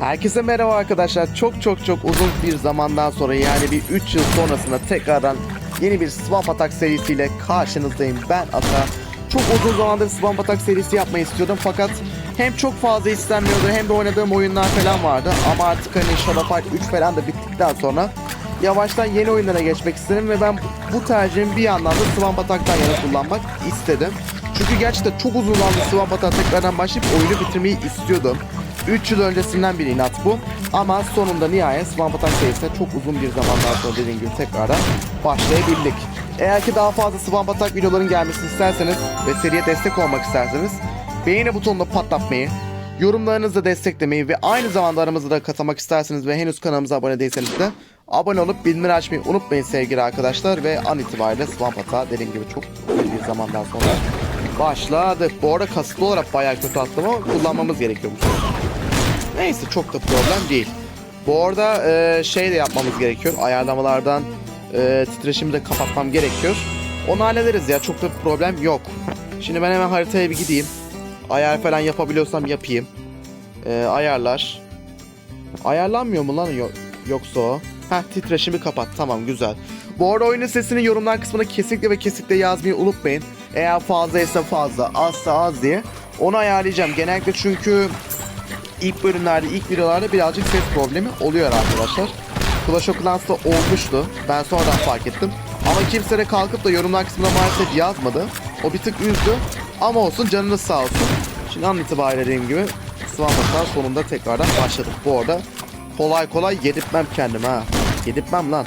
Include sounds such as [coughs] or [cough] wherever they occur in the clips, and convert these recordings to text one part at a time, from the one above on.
Herkese merhaba arkadaşlar. Çok çok çok uzun bir zamandan sonra yani bir 3 yıl sonrasında tekrardan yeni bir Swamp Attack serisiyle karşınızdayım. Ben Ata. Çok uzun zamandır Swamp Attack serisi yapmayı istiyordum fakat hem çok fazla istenmiyordu hem de oynadığım oyunlar falan vardı. Ama artık hani Shadow Fight 3 falan da bittikten sonra yavaştan yeni oyunlara geçmek istedim ve ben bu tercihimi bir yandan da Swamp Attack'tan yana kullanmak istedim. Çünkü gerçekten çok uzun zamandır Swamp Attack'a tekrardan başlayıp oyunu bitirmeyi istiyordum. 3 yıl öncesinden bir inat bu. Ama sonunda nihayet Swamp Attack serisine çok uzun bir zamandan sonra dediğim gibi tekrardan başlayabildik. Eğer ki daha fazla Swamp Attack videoların gelmesini isterseniz ve seriye destek olmak isterseniz beğeni butonunu patlatmayı, yorumlarınızla desteklemeyi ve aynı zamanda aramıza da katılmak isterseniz ve henüz kanalımıza abone değilseniz de abone olup bildirimleri açmayı unutmayın sevgili arkadaşlar ve an itibariyle Swamp Attack dediğim gibi çok uzun bir zamandan sonra başladık. Bu arada kasıtlı olarak bayağı kötü attım ama kullanmamız gerekiyor bu sefer. Neyse çok da problem değil. Bu arada e, şey de yapmamız gerekiyor. Ayarlamalardan e, titreşimi de kapatmam gerekiyor. Onu hallederiz ya. Çok da problem yok. Şimdi ben hemen haritaya bir gideyim. Ayar falan yapabiliyorsam yapayım. E, ayarlar. Ayarlanmıyor mu lan Yo- yoksa o? Heh titreşimi kapat. Tamam güzel. Bu arada oyunun sesini yorumlar kısmına kesinlikle ve kesinlikle yazmayı unutmayın. Eğer fazlaysa fazla, azsa az diye. Onu ayarlayacağım. Genellikle çünkü ilk bölümlerde, ilk videolarda birazcık ses problemi oluyor arkadaşlar. Clash of Clans'ta olmuştu. Ben sonradan fark ettim. Ama kimse de kalkıp da yorumlar kısmına maalesef yazmadı. O bir tık üzdü. Ama olsun canınız sağ olsun. Şimdi an itibariyle dediğim gibi Swamp Attack sonunda tekrardan başladık. Bu arada kolay kolay yedirtmem kendimi ha. Yedirtmem lan.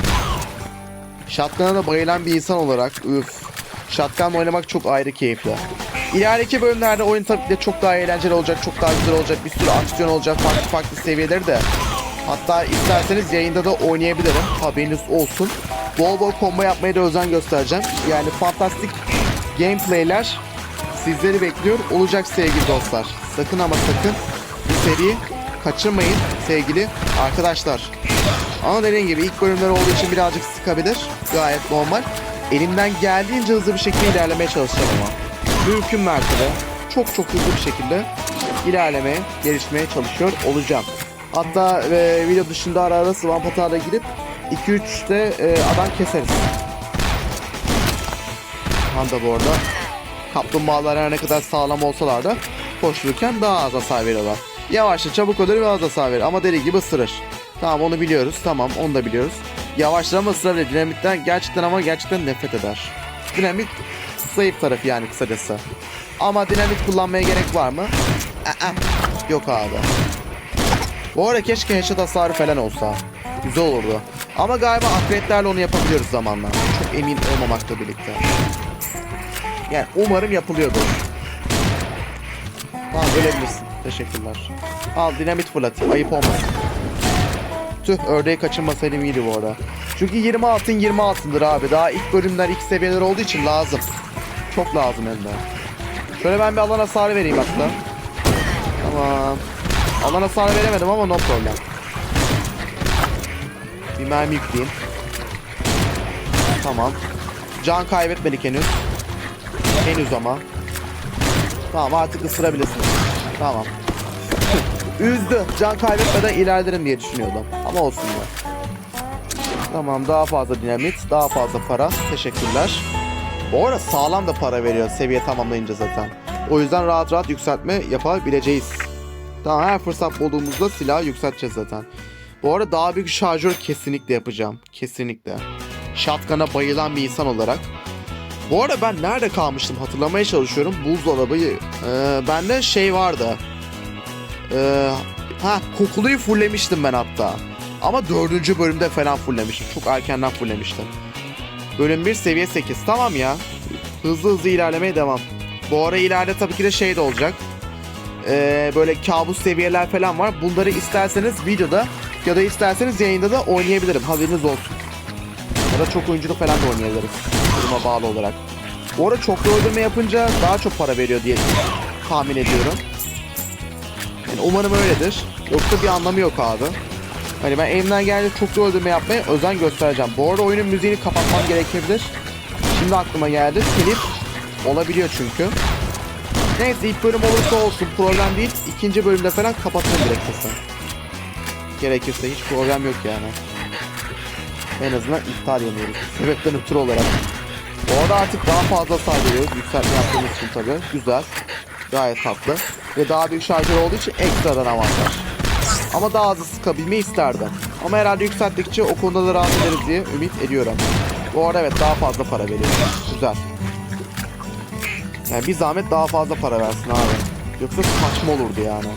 Shotgun'a da bayılan bir insan olarak üf. Shotgun oynamak çok ayrı keyifli. İleriki bölümlerde oyun tabii de çok daha eğlenceli olacak, çok daha güzel olacak, bir sürü aksiyon olacak, farklı farklı seviyeleri de. Hatta isterseniz yayında da oynayabilirim, haberiniz olsun. Bol bol combo yapmaya da özen göstereceğim. Yani fantastik gameplayler sizleri bekliyor olacak sevgili dostlar. Sakın ama sakın bu seriyi kaçırmayın sevgili arkadaşlar. Ama dediğim gibi ilk bölümler olduğu için birazcık sıkabilir. Gayet normal. Elimden geldiğince hızlı bir şekilde ilerlemeye çalışacağım ama. Mümkün mertebe çok çok hızlı bir şekilde ilerlemeye, gelişmeye çalışıyor olacağım. Hatta e, video dışında ara ara Swamp Attack'a girip 2-3'te e, adam keseriz. Handa bu arada. Kaplumbağalar her ne kadar sağlam olsalar da koştururken daha az hasar veriyorlar. Yavaşça çabuk ölür ve az hasar verir ama deli gibi ısırır. Tamam onu biliyoruz. Tamam onu da biliyoruz. Yavaşlar ama ısrarla dinamitten gerçekten ama gerçekten nefret eder. Dinamit zayıf tarafı yani kısacası. Ama dinamit kullanmaya gerek var mı? Aa, yok abi. Bu arada keşke headshot hasarı falan olsa. Güzel olurdu. Ama galiba akretlerle onu yapabiliyoruz zamanla. Çok emin olmamakla birlikte. Yani umarım yapılıyordur. Tamam ölebilirsin. Teşekkürler. Al dinamit fırlatayım. Ayıp olmasın. Tüh ördeği kaçırmasaydım iyiydi bu arada. Çünkü 20 altın 20 altındır abi. Daha ilk bölümler ilk seviyeler olduğu için lazım. Çok lazım hem de. Şöyle ben bir alan hasarı vereyim hatta. Tamam. Alan hasarı veremedim ama no problem. Bir mermi yükleyeyim. Tamam. Can kaybetmedik henüz. Henüz ama. Tamam artık ısırabilirsiniz. Tamam. [laughs] Üzdü. Can kaybetmeden ilerlerim diye düşünüyordum. Ama olsun ya. Tamam daha fazla dinamit, daha fazla para. Teşekkürler. Bu arada sağlam da para veriyor seviye tamamlayınca zaten. O yüzden rahat rahat yükseltme yapabileceğiz. Tamam her fırsat bulduğumuzda silahı yükselteceğiz zaten. Bu arada daha büyük şarjör kesinlikle yapacağım. Kesinlikle. Shotgun'a bayılan bir insan olarak. Bu arada ben nerede kalmıştım hatırlamaya çalışıyorum. Buzdolabı. Ee, bende şey vardı. Ee, ha kokuluyu fulllemiştim ben hatta. Ama dördüncü bölümde falan fulllemiştim. Çok erkenden fulllemiştim. Bölüm 1 seviye 8. Tamam ya. Hızlı hızlı ilerlemeye devam. Bu ara ileride tabii ki de şey de olacak. Ee, böyle kabus seviyeler falan var. Bunları isterseniz videoda ya da isterseniz yayında da oynayabilirim. Haberiniz olsun. Ya da çok oyunculuk falan da oynayabiliriz. Duruma bağlı olarak. Bu arada çoklu öldürme yapınca daha çok para veriyor diye tahmin ediyorum. Yani umarım öyledir. Yoksa bir anlamı yok abi. Hani ben elimden geldiğince çoklu öldürme yapmaya özen göstereceğim. Bu arada oyunun müziğini kapatmam gerekebilir. Şimdi aklıma geldi. Telif olabiliyor çünkü. Neyse ilk bölüm olursa olsun problem değil. İkinci bölümde falan kapatırım gerekirse. Gerekirse hiç problem yok yani. En azından iptal yanıyoruz. Sebepten ötürü olarak. Orada artık daha fazla saldırıyoruz. Yükseltme yaptığımız için tabii. Güzel. Gayet tatlı. Ve daha büyük şarjör olduğu için ekstradan avantaj. Ama daha hızlı sıkabilmeyi isterdim. Ama herhalde yükselttikçe o konuda da rahat ederiz diye ümit ediyorum. Bu arada evet daha fazla para veriyor. Güzel. Yani bir zahmet daha fazla para versin abi. Yoksa saçma olurdu yani.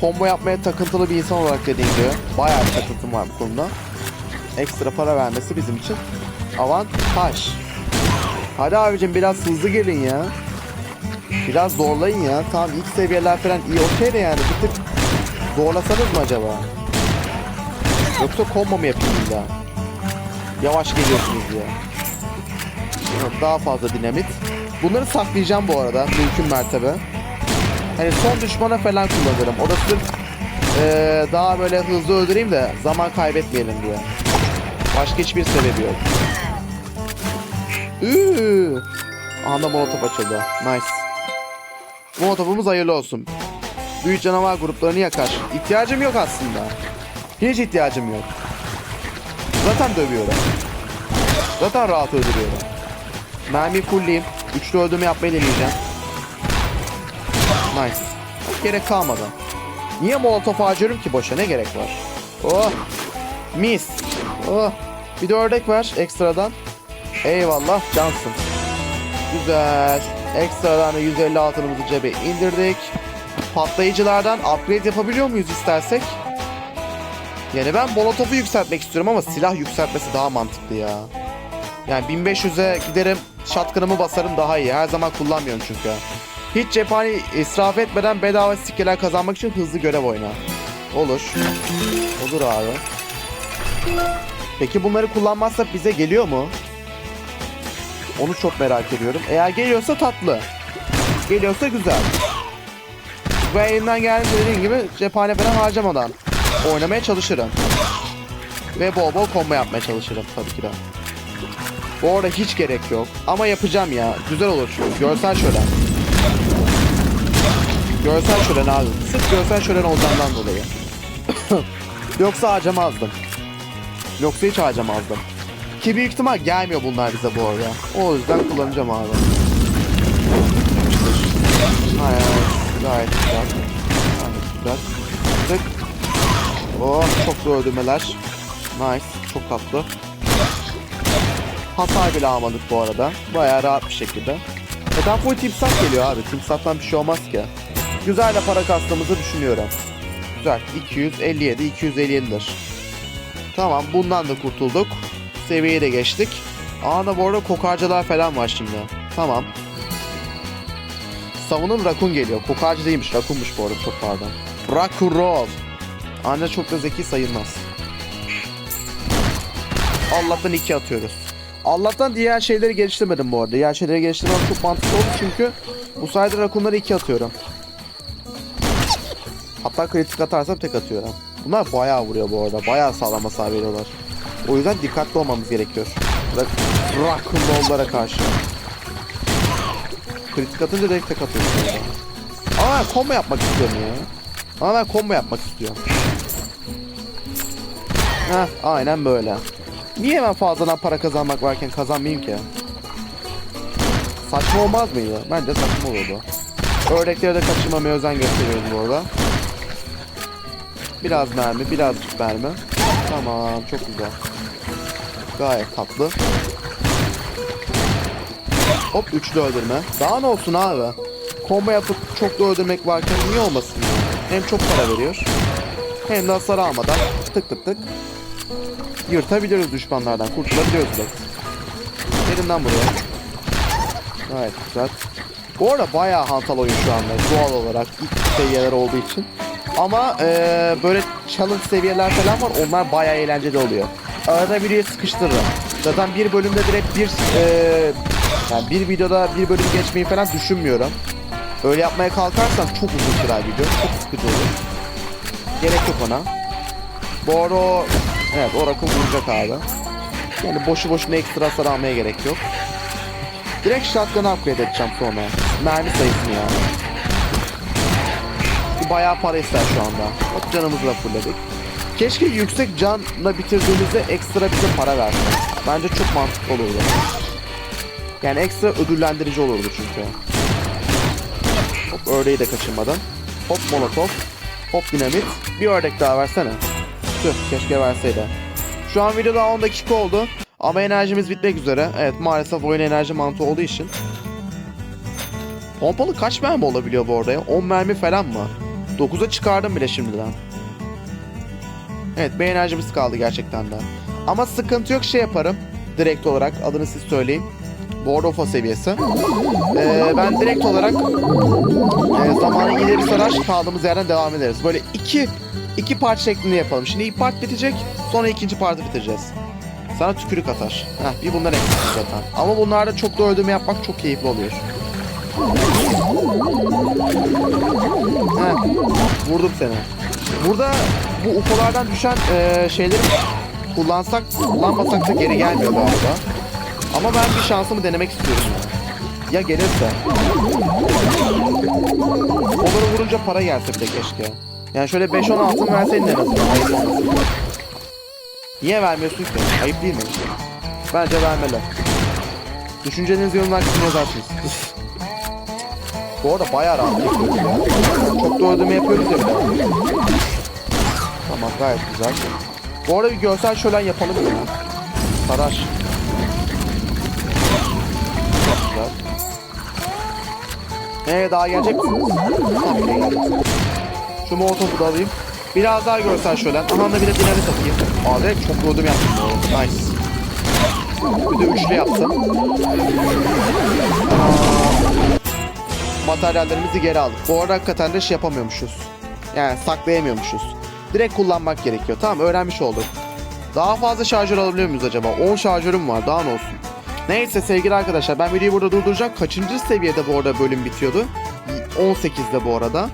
Combo yapmaya takıntılı bir insan olarak dediğim gibi bayağı bir takıntım var bu konuda. Ekstra para vermesi bizim için avantaj. Hadi abicim biraz hızlı gelin ya. Biraz zorlayın ya. Tamam ilk seviyeler falan iyi okey de yani bir tık zorlasanız mı acaba? Yoksa combo mu yapayım illa? Yavaş geliyorsunuz diye. Evet, daha fazla dinamit. Bunları saklayacağım bu arada mümkün mertebe. Hani son düşmana falan kullanırım. O da sırf eee, daha böyle hızlı öldüreyim de zaman kaybetmeyelim diye. Başka hiçbir sebebi yok. Üü. Anda molotof açıldı. Nice. Molotofumuz hayırlı olsun. Büyük canavar gruplarını yakar. İhtiyacım yok aslında. Hiç ihtiyacım yok. Zaten dövüyorum. Zaten rahat öldürüyorum. Mermi fullleyeyim. Üçlü öldürme yapmayı deneyeceğim. Nice. Gerek kalmadı. Niye molotof harcıyorum ki boşa? Ne gerek var? Oh. Mis. Oh. Bir de ördek ver ekstradan. Eyvallah cansın. Güzel. Ekstradan da 150 altınımızı cebe indirdik. Patlayıcılardan upgrade yapabiliyor muyuz istersek? Yani ben molotofu yükseltmek istiyorum ama silah yükseltmesi daha mantıklı ya. Yani 1500'e giderim shotgun'ımı basarım daha iyi. Her zaman kullanmıyorum çünkü. Hiç cephane israf etmeden bedava stikkeler kazanmak için hızlı görev oyna. Olur. Olur abi. Peki bunları kullanmazsak bize geliyor mu? Onu çok merak ediyorum. Eğer geliyorsa tatlı. Geliyorsa güzel. Ve elimden geldiğince dediğim gibi cephane falan harcamadan oynamaya çalışırım. Ve bol bol combo yapmaya çalışırım tabii ki de. Bu arada hiç gerek yok. Ama yapacağım ya. Güzel olur çünkü. Görsel şölen. Görsel şölen abi. Sırf görsel şölen olacağından dolayı. [coughs] Yoksa harcamazdım. Yoksa hiç harcamazdım. Ki büyük ihtimal gelmiyor bunlar bize bu arada. O yüzden kullanacağım abi. Hayır, gayet güzel. Gayet güzel. Tık. Oh, çok da öldürmeler. Nice, çok tatlı. Hasar bile almadık bu arada. Bayağı rahat bir şekilde. Neden full timsah geliyor abi? Timsahtan bir şey olmaz ki. Güzel de para kastığımızı düşünüyorum. Güzel. 257, 257'dir. Tamam bundan da kurtulduk. Seviyeye de geçtik. Aa da bu arada kokarcalar falan var şimdi. Tamam. Savunun rakun geliyor. Kokarcı değilmiş. Rakunmuş bu arada çok pardon. Rakun roll. Ancak çok da zeki sayılmaz. Allah'tan iki atıyoruz. Allah'tan diğer şeyleri geliştirmedim bu arada. Diğer şeyleri geliştirmem çok mantıklı oldu çünkü bu sayede rakunları iki atıyorum. Hatta kritik atarsam tek atıyorum. Bunlar bayağı vuruyor bu arada. Bayağı sağlam hasar veriyorlar. O yüzden dikkatli olmamız gerekiyor. Rak rakun rollara karşı. Kritik atınca direkt tek atıyorsun. Ama ben combo yapmak istiyorum ya. Ama ben combo yapmak istiyorum. Heh, aynen böyle. Niye ben fazladan para kazanmak varken kazanmayayım ki? Saçma olmaz mıydı? Bence saçma olurdu. Ördekleri de kaçırmamaya özen gösteriyoruz bu arada. Biraz mermi, birazcık mermi. Tamam, çok güzel. Gayet tatlı. Hop üçlü öldürme. Daha ne olsun abi? Combo yapıp çok da öldürmek varken niye olmasın? Hem çok para veriyor. Hem de hasar almadan tık tık tık yırtabiliyoruz düşmanlardan. Kurtulabiliyoruz direkt. Gelin lan buraya. Gayet güzel. Bu arada bayağı hantal oyun şu anda doğal olarak ilk seviyeler olduğu için. Ama eee, böyle challenge seviyeler falan var onlar bayağı eğlenceli oluyor. Arada biri sıkıştırırım. Zaten bir bölümde direkt bir eee, yani bir videoda bir bölüm geçmeyi falan düşünmüyorum. Öyle yapmaya kalkarsam çok uzun sürer video. Çok sıkıcı olur. Gerek yok ona. Bu arada o... Evet Oracle vuracak abi. Yani boşu boşuna ekstra hasar almaya gerek yok. Direkt shotgun'ı upgrade edeceğim sonra. Mermi sayısını yani. Bu bayağı para ister şu anda. Bak canımızı da fullledik. Keşke yüksek canla bitirdiğinizde ekstra bize para versin. Bence çok mantıklı olurdu. Yani ekstra ödüllendirici olurdu çünkü. Hop ördeği de kaçırmadan. Hop molotof. Hop dinamit. Bir ördek daha versene. Tüh keşke verseydi. Şu an videoda 10 dakika oldu. Ama enerjimiz bitmek üzere. Evet maalesef oyun enerji mantığı olduğu için. Pompalı kaç mermi olabiliyor bu arada ya? 10 mermi falan mı? 9'a çıkardım bile şimdiden. Evet bir enerjimiz kaldı gerçekten de. Ama sıkıntı yok şey yaparım. Direkt olarak adını siz söyleyin. Board of seviyesi. Ee, ben direkt olarak e, zamanı ileri sarar kaldığımız yerden devam ederiz. Böyle iki iki part şeklinde yapalım. Şimdi ilk part bitecek sonra ikinci partı bitireceğiz. Sana tükürük atar. Heh, bir bunlar eksik zaten. Ama bunlarda çok da ödeme yapmak çok keyifli oluyor. Heh, vurdum seni. Burada bu UFO'lardan düşen e, şeyleri kullansak, kullanmasak da geri gelmiyor galiba. Ama ben bir şansımı denemek istiyorum ya. Gelirse. Onları vurunca para gelse bile keşke. Yani şöyle 5-10 altın verseydin en azından. Niye vermiyorsun ki? Ayıp değil mi? Bence vermeli. Düşüncenizi yorumlar kısmına yazarsınız. Bu arada bayağı rahat. Çok da ödeme yapıyoruz ya. bir. Tamam gayet güzel. Bu arada bir görsel şölen yapalım ya. Sarar. Ee daha gelecek. Şu molotofu da alayım. Biraz daha görsel şölen. Aha da bir de dinamit atayım. Abi çok ödüm yaptım. Nice. Bir de üçlü yaptım. materyallerimizi geri aldık. Bu arada hakikaten de şey yapamıyormuşuz. Yani saklayamıyormuşuz. Direkt kullanmak gerekiyor. Tamam öğrenmiş olduk. Daha fazla şarjör alabiliyor muyuz acaba? 10 şarjörüm var daha ne olsun. Neyse sevgili arkadaşlar ben videoyu burada durduracağım. Kaçıncı seviyede bu arada bölüm bitiyordu? 18'de bu arada.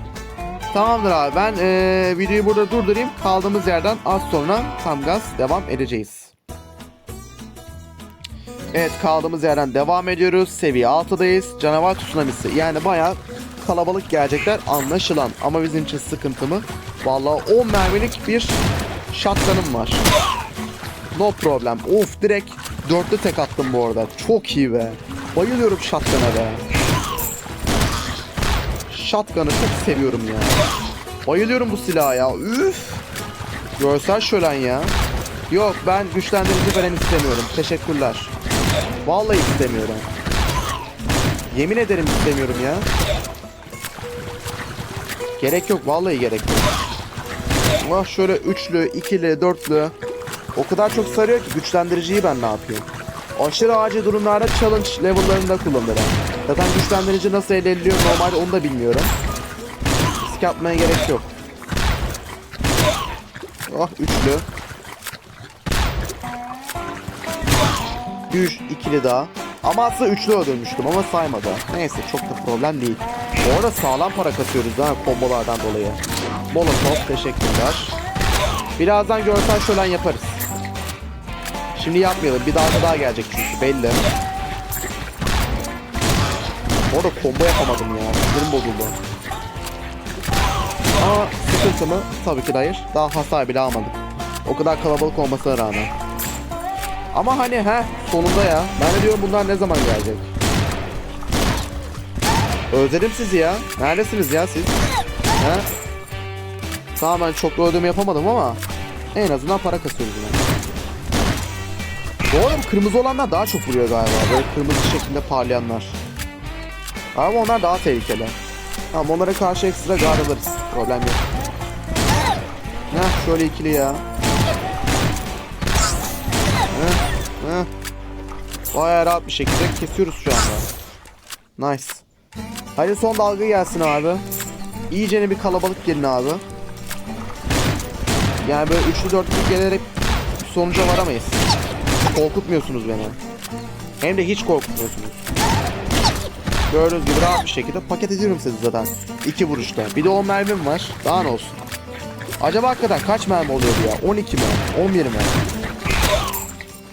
Tamamdır abi ben eee, videoyu burada durdurayım. Kaldığımız yerden az sonra tam gaz devam edeceğiz. Evet kaldığımız yerden devam ediyoruz. Seviye 6'dayız. Canavar tsunamisi. Yani bayağı kalabalık gelecekler anlaşılan. Ama bizim için sıkıntı mı? Vallahi 10 mermilik bir shotgun'ım var. No problem. Of direkt dörtlü tek attım bu arada. Çok iyi be. Bayılıyorum shotgun'a be. Shotgun'ı çok seviyorum ya. Bayılıyorum bu silaha ya. Üf. Görsel şölen ya. Yok ben güçlendirici falan istemiyorum. Teşekkürler. Vallahi istemiyorum. Yemin ederim istemiyorum ya. Gerek yok vallahi gerek yok. Ah şöyle üçlü, ikili, dörtlü. O kadar çok sarıyor ki güçlendiriciyi ben ne yapayım? Aşırı acil durumlarda challenge level'larında kullanırım. Zaten güçlendirici nasıl elde ediliyor normalde onu da bilmiyorum. Risk yapmaya gerek yok. Ah üçlü. Bir ikili daha. Ama aslında üçlü öldürmüştüm ama saymadı. Neyse çok da problem değil. Bu arada sağlam para katıyoruz ha kombolardan dolayı. Molotov teşekkürler. Birazdan görsel şölen yaparız. Şimdi yapmayalım. Bir dalga daha gelecek çünkü belli. Orada combo yapamadım ya. Sinirim bozuldu. Ama sıkıntı mı? Tabii ki hayır. Daha hasar bile almadık. O kadar kalabalık olmasına rağmen. Ama hani he sonunda ya. Ben de diyorum bunlar ne zaman gelecek? Özledim sizi ya. Neredesiniz ya siz? He? Tamam ben çok da ödeme yapamadım ama en azından para kasıyoruz yine. Bu kırmızı olanlar daha çok vuruyor galiba. Böyle kırmızı şeklinde parlayanlar. Ama onlar daha tehlikeli. Tamam onlara karşı ekstra guard alırız. Problem yok. Heh şöyle ikili ya. Heh, heh. Bayağı rahat bir şekilde kesiyoruz şu anda. Nice. Hadi son dalga gelsin abi. İyicene bir kalabalık gelin abi. Yani böyle üçlü dörtlü gelerek sonuca varamayız. Korkutmuyorsunuz beni. Hem de hiç korkutmuyorsunuz. Gördüğünüz gibi rahat bir şekilde paket ediyorum sizi zaten. iki vuruşta. Bir de 10 mermim var. Daha ne olsun. Acaba hakikaten kaç mermi oluyordu ya? 12 mi? 11 mi?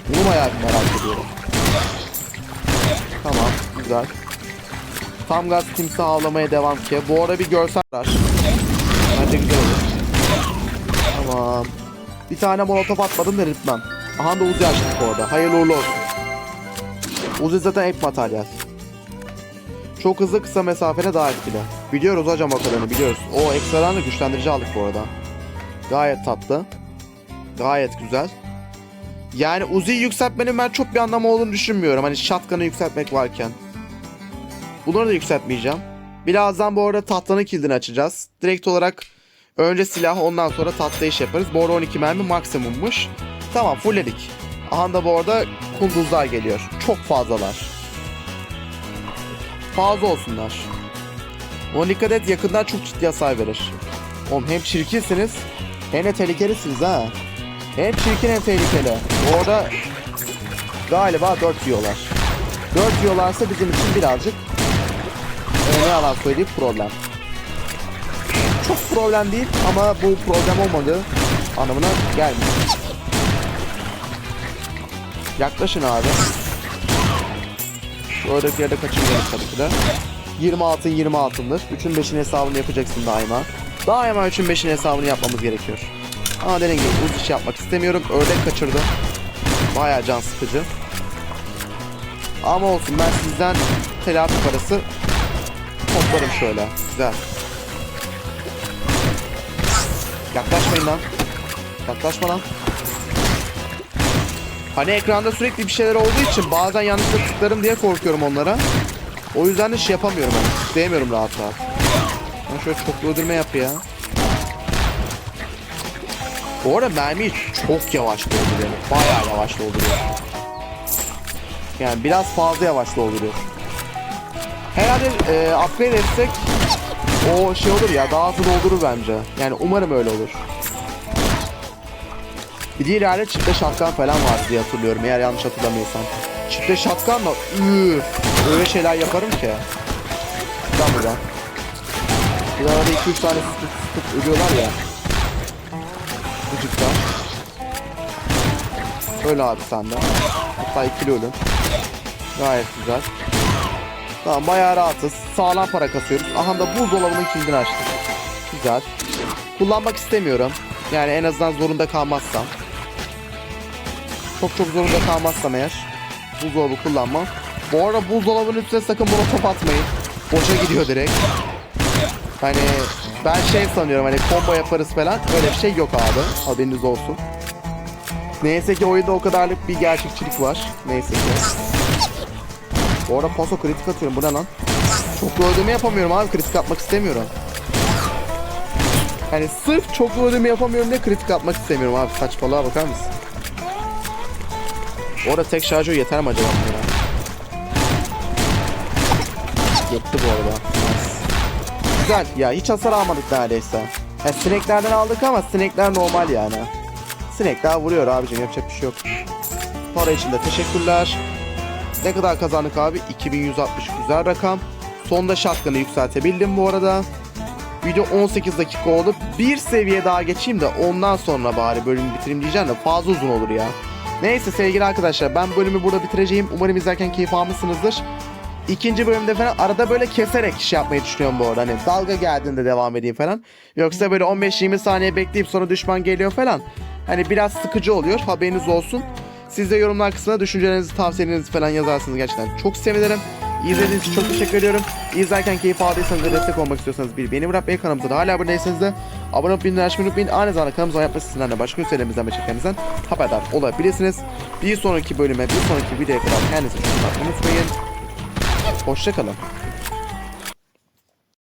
Bunu bayağı merak ediyorum. Tamam, güzel. Tam gaz timsah avlamaya devam ki. Bu arada bir görsel var. Bence güzel olur. Tamam. Bir tane molotof atmadım delirtmem. Aha da Uzi açtık bu arada. Hayırlı uğurlu olsun. Uzi zaten ek materyal. Çok hızlı kısa mesafede daha etkili. Biliyoruz hocam o biliyoruz. O ekstradan da güçlendirici aldık bu arada. Gayet tatlı. Gayet güzel. Yani Uzi'yi yükseltmenin ben çok bir anlamı olduğunu düşünmüyorum. Hani shotgun'ı yükseltmek varken. Bunları da yükseltmeyeceğim. Birazdan bu arada tahtanın kilidini açacağız. Direkt olarak önce silah ondan sonra tatlı iş yaparız. Bu arada 12 mermi maksimummuş. Tamam fullledik. Aha da bu arada kunduzlar geliyor. Çok fazlalar. Fazla olsunlar. Ona dikkat et yakından çok ciddi hasar verir. Oğlum hem çirkinsiniz hem de tehlikelisiniz ha. Hem çirkin hem tehlikeli. Bu arada galiba 4 yiyorlar. 4 yiyorlarsa bizim için birazcık e, ne yalan söyleyeyim problem. Çok problem değil ama bu problem olmadığı anlamına gelmiyor. Yaklaşın abi. Şu ördek yerde kaçırmıyoruz tabii ki de. 20 altın 20 altındır. 3'ün 5'in hesabını yapacaksın daima. Daima 3'ün 5'in hesabını yapmamız gerekiyor. Ama dediğim gibi uz iş yapmak istemiyorum. Ördek kaçırdım. Baya can sıkıcı. Ama olsun ben sizden telafi parası toplarım şöyle. Güzel. Yaklaşmayın lan. Yaklaşma lan. Hani ekranda sürekli bir şeyler olduğu için bazen yanlışlıkla tıklarım diye korkuyorum onlara. O yüzden de şey yapamıyorum hani. Tıklayamıyorum rahat rahat. Ben şöyle çoklu öldürme yap ya. Bu arada mermiyi çok yavaş dolduruyor. Bayağı yavaş dolduruyor. Yani biraz fazla yavaş dolduruyor. Herhalde e, upgrade etsek o şey olur ya daha hızlı doldurur bence. Yani umarım öyle olur. Bir diğer herhalde çifte şatkan falan var diye hatırlıyorum eğer yanlış hatırlamıyorsam. Çifte şatkanla üf, öyle şeyler yaparım ki. Buradan buradan. Bir arada 2-3 tane sıkıp sıkıp ölüyorlar ya. Gıcıktan. Öyle abi sende. Hatta ikili ölüm. Gayet güzel. Tamam bayağı rahatız. Sağlam para kasıyoruz. Aha da buzdolabının kilidini açtık. Güzel. Kullanmak istemiyorum. Yani en azından zorunda kalmazsam. Çok çok zorunda kalmazsam eğer. Buzdolabı kullanmam. Bu arada buzdolabının üstüne sakın bunu top atmayın. Boşa gidiyor direkt. Hani ben şey sanıyorum hani combo yaparız falan. Öyle bir şey yok abi. Haberiniz olsun. Neyse ki oyunda o kadarlık bir gerçekçilik var. Neyse ki. Bu arada paso kritik atıyorum. Bu ne lan? Çoklu ödeme yapamıyorum abi. Kritik atmak istemiyorum. Yani sırf çoklu ödeme yapamıyorum diye kritik atmak istemiyorum abi. Saçmalığa bakar mısın? Bu arada tek şarjör yeter mi acaba bunlara? Yetti bu arada. Güzel ya hiç hasar almadık neredeyse. Ya sineklerden aldık ama sinekler normal yani. Sinekler vuruyor abicim yapacak bir şey yok. Para için de teşekkürler. Ne kadar kazandık abi? 2160 güzel rakam. Sonda shotgun'ı yükseltebildim bu arada. Video 18 dakika oldu. Bir seviye daha geçeyim de ondan sonra bari bölümü bitireyim diyeceğim de fazla uzun olur ya. Neyse sevgili arkadaşlar ben bölümü burada bitireceğim. Umarım izlerken keyif almışsınızdır. İkinci bölümde falan arada böyle keserek iş yapmayı düşünüyorum bu arada. Hani dalga geldiğinde devam edeyim falan. Yoksa böyle 15-20 saniye bekleyip sonra düşman geliyor falan. Hani biraz sıkıcı oluyor haberiniz olsun. Siz de yorumlar kısmına düşüncelerinizi, tavsiyelerinizi falan yazarsınız gerçekten. Çok sevinirim. İzlediğiniz için çok teşekkür ediyorum. İzlerken keyif aldıysanız ve destek olmak istiyorsanız bir beni bırakmayı kanalımıza da hala abone değilseniz de abone olup bildirimleri açmayı unutmayın. Aynı zamanda kanalımıza yapması sizlerle başka ülkelerimizden ve çeklerimizden haberdar olabilirsiniz. Bir sonraki bölüme, bir sonraki videoya kadar kendinize çok unutmayın. Hoşçakalın.